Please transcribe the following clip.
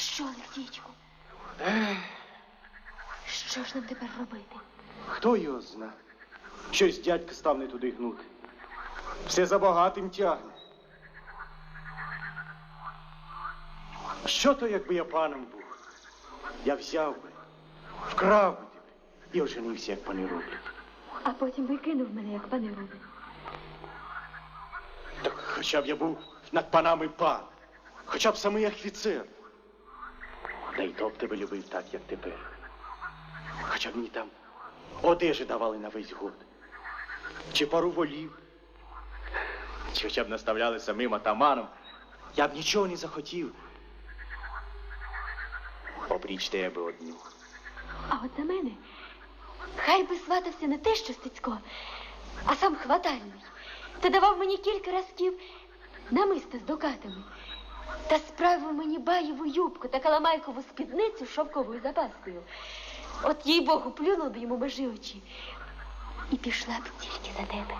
Що, Олексійчику? Ех, Що ж нам тепер робити? хто його зна? Щось дядька став не туди гнути. Все за багатим тягне. Що то, якби я паном був? Я взяв би, вкрав би тебе і оженився, як пани роблять. А потім би кинув мене, як пани роблять. Так хоча б я був над панами пан, хоча б самий офіцер. Та й то б тебе любив так, як тепер. Хоча б мені там одежі давали на весь год. Чи пару волів. Чи хоча б наставляли самим атаманом. Я б нічого не захотів. Обріч тебе одню. А от за мене хай би сватався не те, що Стецько, а сам хватальний. Ти давав мені кілька разків намиста з докатами. Та справив мені баєву юбку та каламайкову спідницю шовковою запаскою. От їй Богу плюнула б йому межі очі. І пішла б тільки за тебе.